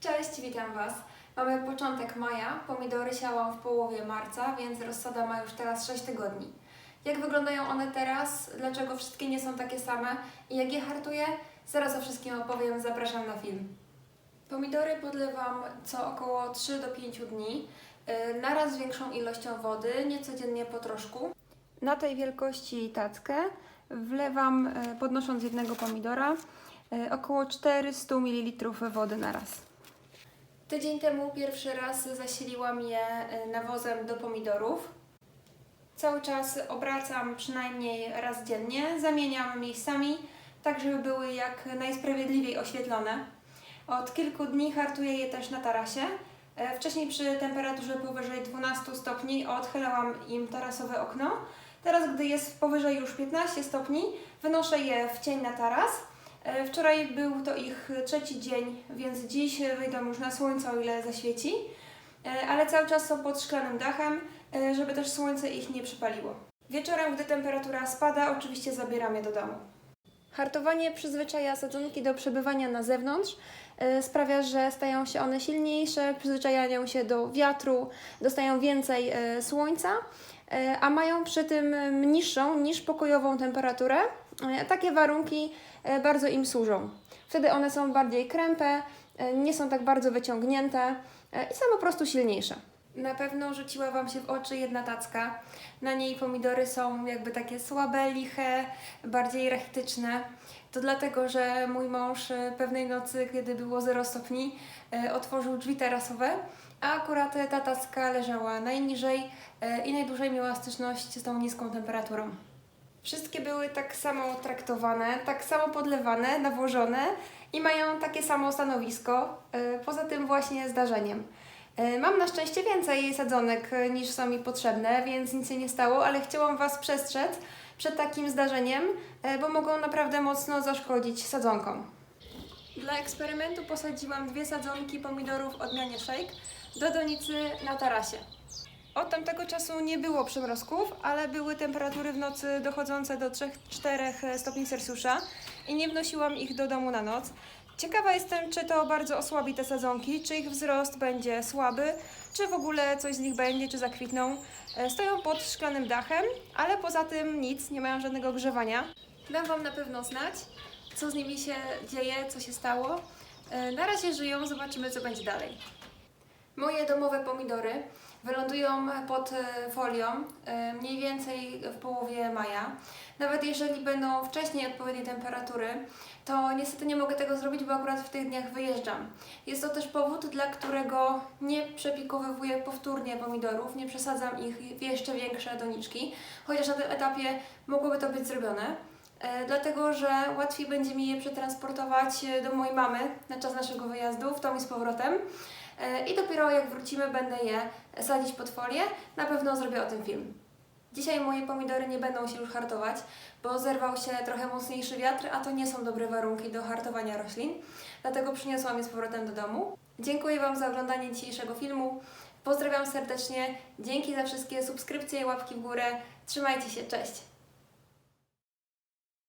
Cześć, witam Was. Mamy początek maja, pomidory siałam w połowie marca, więc rozsada ma już teraz 6 tygodni. Jak wyglądają one teraz, dlaczego wszystkie nie są takie same i jak je hartuję, zaraz o wszystkim opowiem, zapraszam na film. Pomidory podlewam co około 3 do 5 dni, yy, naraz z większą ilością wody, niecodziennie po troszku. Na tej wielkości tackę wlewam, yy, podnosząc jednego pomidora, yy, około 400 ml wody na raz. Tydzień temu pierwszy raz zasiliłam je y, nawozem do pomidorów. Cały czas obracam przynajmniej raz dziennie, zamieniam miejscami, tak żeby były jak najsprawiedliwiej oświetlone. Od kilku dni hartuję je też na tarasie. E, Wcześniej przy temperaturze powyżej 12 stopni odchylałam im tarasowe okno. Teraz, gdy jest powyżej już 15 stopni, wynoszę je w cień na taras. E, Wczoraj był to ich trzeci dzień, więc dziś wyjdą już na słońce, o ile zaświeci. E, Ale cały czas są pod szklanym dachem, e, żeby też słońce ich nie przypaliło. Wieczorem, gdy temperatura spada, oczywiście zabieram je do domu. Hartowanie przyzwyczaja sadzonki do przebywania na zewnątrz. Sprawia, że stają się one silniejsze, przyzwyczajają się do wiatru, dostają więcej słońca, a mają przy tym niższą niż pokojową temperaturę. E, Takie warunki e, bardzo im służą. Wtedy one są bardziej krępe, e, nie są tak bardzo wyciągnięte i są po prostu silniejsze. Na pewno rzuciła Wam się w oczy jedna tacka. Na niej pomidory są jakby takie słabe, liche, bardziej rachityczne. To dlatego, że mój mąż pewnej nocy, kiedy było 0 stopni, otworzył drzwi tarasowe, a akurat ta tacka leżała najniżej i najdłużej miała styczność z tą niską temperaturą. Wszystkie były tak samo traktowane, tak samo podlewane, nawożone i mają takie samo stanowisko, e, poza tym właśnie zdarzeniem. E, Mam na szczęście więcej sadzonek e, niż są mi potrzebne, więc nic się nie stało, ale chciałam Was przestrzec przed takim zdarzeniem, bo mogą naprawdę mocno zaszkodzić sadzonkom. Dla eksperymentu posadziłam dwie sadzonki pomidorów odmianie shake do donicy na tarasie. Od tamtego czasu nie było przymrozków, ale były temperatury w nocy dochodzące do 3-4 stopni Celsjusza i nie wnosiłam ich do domu na noc. Ciekawa jestem, czy to bardzo osłabi te sadzonki, czy ich wzrost będzie słaby, czy w ogóle coś z nich będzie, czy zakwitną. E, Stoją pod szklanym dachem, ale poza tym nic, nie mają żadnego ogrzewania. Dam Wam na pewno znać, co z nimi się dzieje, co się stało. E, Na razie żyją, zobaczymy, co będzie dalej. Moje domowe pomidory wylądują pod e, folią e, mniej więcej w połowie maja. Nawet jeżeli będą wcześniej odpowiednie temperatury, to niestety nie mogę tego zrobić, bo akurat w tych dniach wyjeżdżam. Jest to też powód, dla którego nie przepikowywuję powtórnie pomidorów, nie przesadzam ich w jeszcze większe doniczki, chociaż na tym etapie mogłoby to być zrobione. E, dlatego, że łatwiej będzie mi je przetransportować do mojej mamy na czas naszego wyjazdu, w tom i z powrotem. E, I dopiero jak wrócimy, będę je sadzić pod folię. Na pewno zrobię o tym film. Dzisiaj moje pomidory nie będą się już hartować, bo zerwał się trochę mocniejszy wiatr, a to nie są dobre warunki do hartowania roślin. Dlatego przyniosłam je z powrotem do domu. Dziękuję Wam za oglądanie dzisiejszego filmu. Pozdrawiam serdecznie. Dzięki za wszystkie subskrypcje i łapki w górę. Trzymajcie się, cześć!